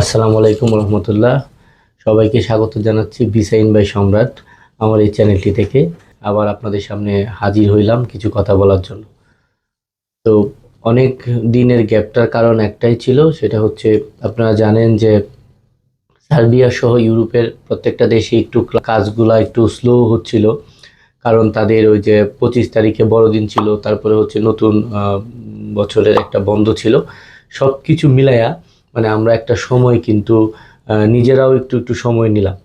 আসসালামু আলাইকুম রহমতুল্লাহ। সবাইকে স্বাগত জানাচ্ছি বিসাইন বাই সম্রাট আমার এই চ্যানেলটি থেকে। আবার আপনাদের সামনে হাজির হইলাম কিছু কথা বলার জন্য। তো অনেক দিনের গ্যাপটার কারণ একটাই ছিল, সেটা হচ্ছে আপনারা জানেন যে সার্বিয়া সহ ইউরোপের প্রত্যেকটা দেশে একটু কাজগুলা একটু স্লো হচ্ছিল। কারণ তাদের ওই যে পঁচিশ তারিখে বড়দিন ছিল, তারপরে হচ্ছে নতুন বছরের একটা বন্ধ ছিল। সব কিছু মিলায়া মানে আমরা একটা সময় কিন্তু নিজেরাও একটু একটু সময় নিলাম।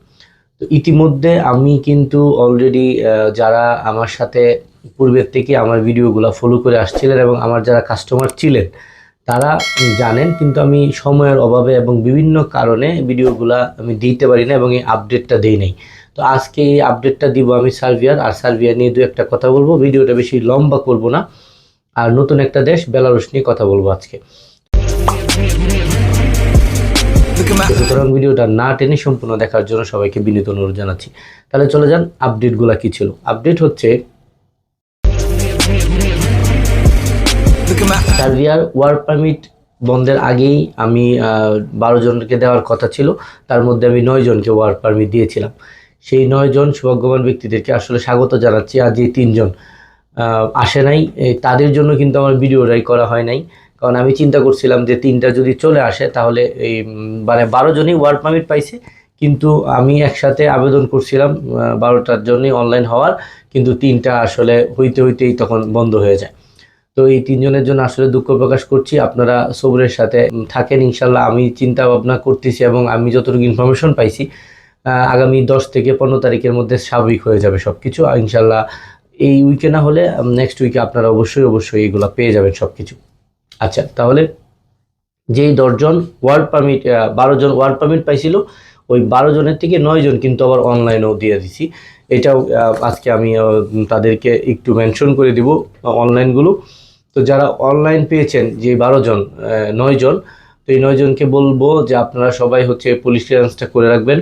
তো ইতিমধ্যে আমি কিন্তু অলরেডি যারা আমার সাথে পূর্বের থেকে আমার ভিডিওগুলো ফলো করে আসছিলেন এবং আমার যারা কাস্টমার ছিলেন, তারা জানেন কিন্তু আমি সময়ের অভাবে এবং বিভিন্ন কারণে ভিডিওগুলা আমি দিতে পারি না এবং এই আপডেটটা দিই নাই। তো আজকে এই আপডেটটা দিব আমি সার্বিয়ার আর সার্বিয়া নিয়ে দু একটা কথা বলব। ভিডিওটা বেশি লম্বা করব না। আর নতুন একটা দেশ, বেলারুশ নিয়ে কথা বলব আজকে। সুতরাং ভিডিওটা না টেনে সম্পূর্ণ দেখার জন্য সবাইকে বিনীত অনুরোধ জানাচ্ছি। তাহলে চলে যান, আপডেটগুলো কি ছিল? আপডেট হচ্ছে ওয়ার্ক পারমিট বন্ধের আগেই আমি বারো জনকে দেওয়ার কথা ছিল। তার মধ্যে আমি নয় জনকে ওয়ার্ক পারমিট দিয়েছিলাম। সেই নয় জন সৌভাগ্যবান ব্যক্তিদেরকে আসলে স্বাগত জানাচ্ছি। আর যে তিনজন আসে নাই। তাদের জন্য কিন্তু আমার ভিডিওটাই করা হয় নাই। কারণ আমি চিন্তা করছিলাম যে তিনটা যদি চলে আসে, তাহলে এই মানে বারো জনই ওয়ার্ক পারমিট পাইছে, কিন্তু আমি একসাথে আবেদন করছিলাম বারোটার জন্যই অনলাইন হওয়ার, কিন্তু তিনটা আসলে হইতে হইতেই তখন বন্ধ হয়ে যায়। তো এই তিনজনের জন্য আসলে দুঃখ প্রকাশ করছি। আপনারা সবরের সাথে থাকেন, ইনশাল্লাহ আমি চিন্তা ভাবনা করতেছি এবং আমি যতটুকু ইনফরমেশন পাইছি আগামী দশ থেকে পনেরো তারিখের মধ্যে স্বাভাবিক হয়ে যাবে সব কিছু ইনশাল্লাহ এই উইকে না হলে নেক্সট উইকে আপনারা অবশ্যই অবশ্যই এগুলো পেয়ে যাবেন সব কিছু আচ্ছা তাহলে যেই দশজন ওয়ার্ড পারমিট বারো জন ওয়ার্ড পারমিট পাইছিল, ওই বারো জনের থেকে নয় জন কিন্তু আবার অনলাইনেও দিয়ে দিছি। এটাও আজকে আমি তাদেরকে একটু মেনশন করে দিব অনলাইনগুলো তো যারা অনলাইন পেয়েছেন, যে বারো জন নয় জন, তো এই নয় জনকে বলব যে আপনারা সবাই হচ্ছে পুলিশ ক্লিয়ারেন্সটা করে রাখবেন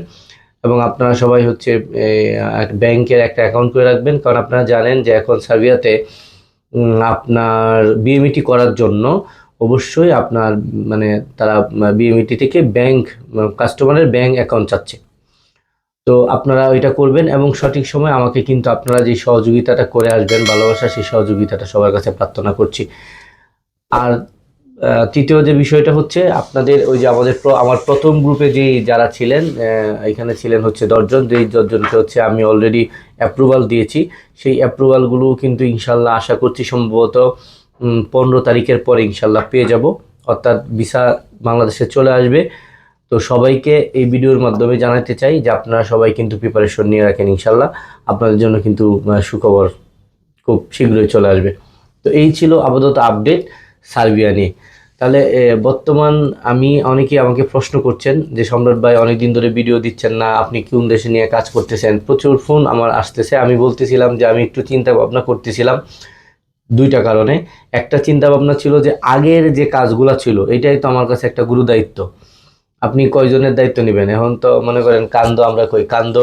এবং আপনারা সবাই হচ্ছে ব্যাংকের একটা অ্যাকাউন্ট করে রাখবেন। কারণ আপনারা জানেন যে এখন সার্বিয়াতে আপনার বিএমইটি করার জন্য অবশ্যই আপনার মানে তারা বিএমইটি থেকে ব্যাংক কাস্টমারের ব্যাংক অ্যাকাউন্ট চাচ্ছে। তো আপনারা ওইটা করবেন এবং সঠিক সময় আমাকে কিন্তু আপনারা যে সহযোগিতাটা করে আসবেন, ভালোবাসা, সেই সহযোগিতাটা সবার কাছে প্রার্থনা করছি। আর তৃতীয় যে বিষয়টা হচ্ছে আপনাদের ওই যে আমাদের আমার প্রথম গ্রুপে যে যারা ছিলেন এখানে ছিলেন হচ্ছে দশজন, যেই দশজনকে হচ্ছে আমি অলরেডি অ্যাপ্রুভাল দিয়েছি। সেই অ্যাপ্রুভালগুলো কিন্তু ইনশাল্লাহ আশা করছি সম্ভবত পনেরো তারিখের পরে ইনশাল্লাহ পেয়ে যাব। অর্থাৎ ভিসা বাংলাদেশে চলে আসবে। তো সবাইকে এই ভিডিওর মাধ্যমে জানাতে চাই যে আপনারা সবাই কিন্তু প্রিপারেশন নিয়ে রাখেন ইনশাল্লাহ। আপনাদের জন্য কিন্তু সুখবর খুব শীঘ্রই চলে আসবে। তো এই ছিল আপাতত আপডেট সার্বিয়া নিয়ে। তাহলে বর্তমান আমি, অনেকেই আমাকে প্রশ্ন করছেন যে, সম্রাট ভাই অনেকদিন ধরে ভিডিও দিচ্ছেন না, আপনি কোন দেশে নিয়ে কাজ করতেছেন? প্রচুর ফোন আমার আসতেছে। আমি বলতেছিলাম যে, আমি একটু চিন্তা ভাবনা করতেছিলাম দুইটা কারণে। একটা চিন্তা ভাবনা ছিল যে, আগের যে কাজগুলো ছিল, এটাই তো আমার কাছে একটা গুরু দায়িত্ব আপনি কয়জনের দায়িত্ব নেবেন? এখন তো মনে করেন কান্দ আমরা কই? কান্দ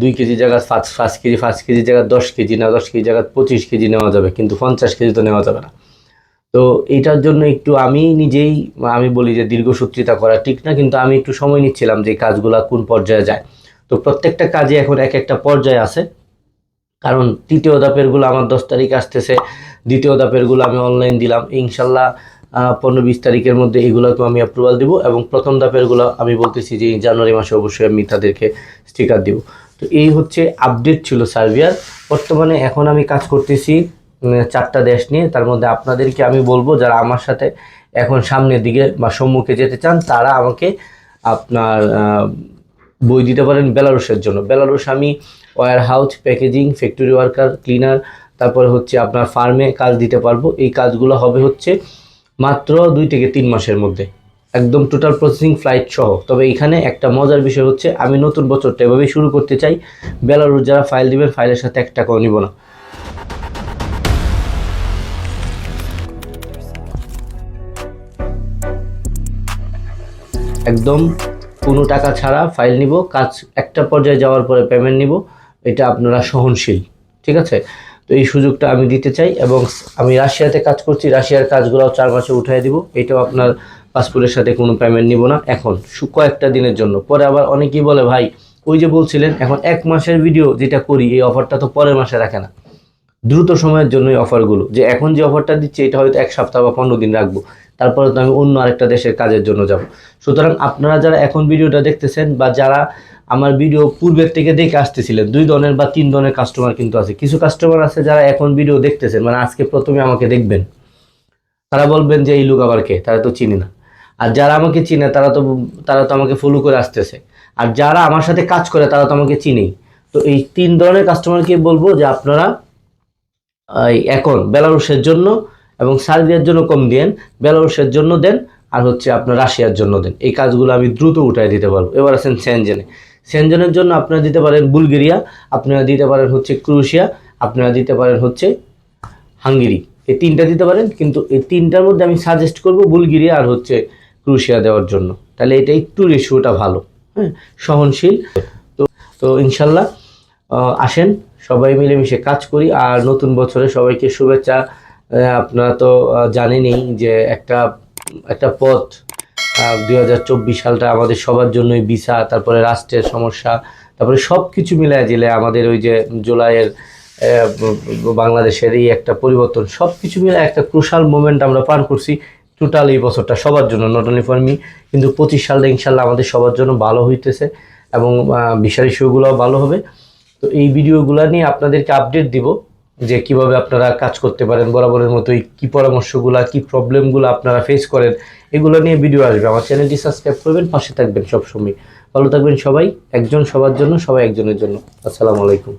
দুই কেজি জায়গা পাঁচ পাঁচ কেজি পাঁচ কেজি জায়গা দশ কেজি না, দশ কেজি জায়গা পঁচিশ কেজি নেওয়া যাবে, কিন্তু পঞ্চাশ কেজি তো নেওয়া যাবে না। তো এটার জন্য একটু আমি নিজেই, আমি বলি যে দীর্ঘসূত্রিতা করা ঠিক না, কিন্তু আমি একটু সময় নিচ্ছিলাম যে কাজগুলা কোন পর্যায়ে যায়। তো প্রত্যেকটা কাজে এখন এক একটা পর্যায়ে আছে। কারণ তৃতীয় দাপেরগুলো আমার দশ তারিখ আসতেছে, দ্বিতীয় দাপেরগুলো আমি অনলাইন দিলাম। ইনশাল্লাহ পনেরো বিশ তারিখের মধ্যে এগুলোকে আমি অ্যাপ্রুভাল দিব এবং প্রথম দাপেরগুলো আমি বলতেছি যে জানুয়ারি মাসে অবশ্যই আমি তাদেরকে স্টিকার দিব। তো এই হচ্ছে আপডেট ছিল সার্বিয়ার বর্তমানে এখন আমি কাজ করতেছি চারটা দেশ নিয়ে, তার মধ্যে আপনাদেরকে আমি বলব যারা আমার সাথে এখন সামনের দিকে বা সম্মুখে যেতে চান, তারা আমাকে আপনার বই দিতে পারেন বেলারুশের জন্য। বেলারুশ আমি warehouse, packaging, factory worker, cleaner, তারপরে হচ্ছে আপনার ফার্মে কাজ দিতে পারব। এই কাজগুলো হবে হচ্ছে মাত্র দুই থেকে তিন মাসের মধ্যে। একদম টোটাল প্রসেসিং ফ্লাইট সহ। তবে এখানে একটা মজার বিষয় হচ্ছে, আমি নতুন বছরটা এভাবেই শুরু করতে চাই। বেলারুস যারা ফাইল দিবেন ফাইলের সাথে এক টাকাও নিব না। একদম কোনো টাকা ছাড়া ফাইল নিব, কাজ একটা পর্যায়ে যাওয়ার পরে পেমেন্ট নিব, এটা আপনারা সহনশীল, ঠিক আছে? তো এই সুযোগটা আমি দিতে চাই এবং আমি রাশিয়াতে কাজ করছি, রাশিয়ার কাজগুলোও চার মাসে উঠাই দিব, এটাও আপনার পাসপোর্টের সাথে কোনো পেমেন্ট নিব না। এখন কয়েকটা দিনের জন্য, পরে আবার অনেকেই বলে, ভাই, ওই যে বলছিলেন, এখন এক মাসের ভিডিও যেটা করি, এই অফারটা তো পরের মাসে রাখে না। দ্রুত সময়ের জন্য এই অফারগুলো যে এখন যে অফারটা দিচ্ছে, এটা হয়তো এক সপ্তাহ বা পনেরো দিন রাখব। তারপরে তো আমি অন্য আরেকটা দেশের কাজের জন্য যাব। সুতরাং আপনারা যারা এখন ভিডিওটা দেখতেছেন বা যারা আমার ভিডিও পূর্বের থেকে দেখে আসতেছিলেন, দুই ধরনের বা তিন ধরনের কাস্টমার কিন্তু আছে। কিছু কাস্টমার আছে যারা এখন ভিডিও দেখতেছেন মানে আজকে প্রথমে আমাকে দেখবেন। তারা বলবেন যে, এই লুক আবার কে? তারা তো চিনি না। আর যারা আমাকে চিনে, তারা তো তারা তো আমাকে ফলো করে আসতেছে। আর যারা আমার সাথে কাজ করে, তারা তো আমাকে চিনেই। তো এই তিন ধরনের কাস্টমারকে বলব যে, আপনারা এখন বেলারুশের জন্য এবং সার্বিয়ার জন্য কম দেন, বেলারুশের জন্য দেন আর হচ্ছে আপনার রাশিয়ার জন্য দেন। এই কাজগুলো আমি দ্রুত উঠায় দিতে পারব। এবার আছেন সেনজেনে। সেনজেনের জন্য আপনারা দিতে পারেন বুলগেরিয়া, আপনারা দিতে পারেন হচ্ছে ক্রোয়েশিয়া, আপনারা দিতে পারেন হচ্ছে হাঙ্গেরি। এই তিনটা দিতে পারেন, কিন্তু এই তিনটার মধ্যে আমি সাজেস্ট করব বুলগেরিয়া আর হচ্ছে ক্রোয়েশিয়া দেওয়ার জন্য। তাহলে এটা একটু রেশিওটা ভালো হ্যাঁ সহনশীল। তো তো ইনশাল্লাহ আসেন। সবাই মিলেমিশে কাজ করি। আর নতুন বছরে সবাইকে শুভেচ্ছা আপনারা তো জানেনই যে একটা একটা পথ দুই হাজার চব্বিশ সালটা আমাদের সবার জন্যই ভিসা, তারপরে রাষ্ট্রের সমস্যা, তারপরে সব কিছু মিলায় জেলে আমাদের ওই যে জুলাইয়ের বাংলাদেশের এই একটা পরিবর্তন সব কিছু মিলে একটা ক্রুশাল মোমেন্ট আমরা পার করছি। টোটাল এই বছরটা সবার জন্য নট অনলি ফর মি কিন্তু পঁচিশ সালটা ইনশাল্লাহ আমাদের সবার জন্য ভালো হইতেছে এবং বিশাল ইস্যুগুলোও ভালো হবে। তো এই ভিডিওগুলো নিয়ে আপনাদেরকে আপডেট দিব যে কীভাবে আপনারা কাজ করতে পারেন, বরাবরের মতোই কী পরামর্শগুলো, কী প্রবলেমগুলো আপনারা ফেস করেন, এগুলো নিয়ে ভিডিও আসবে। আমার চ্যানেলটি সাবস্ক্রাইব করবেন, পাশে থাকবেন সবসময়। ভালো থাকবেন সবাই, একজন সবার জন্য, সবাই একজনের জন্য। আসসালামু আলাইকুম।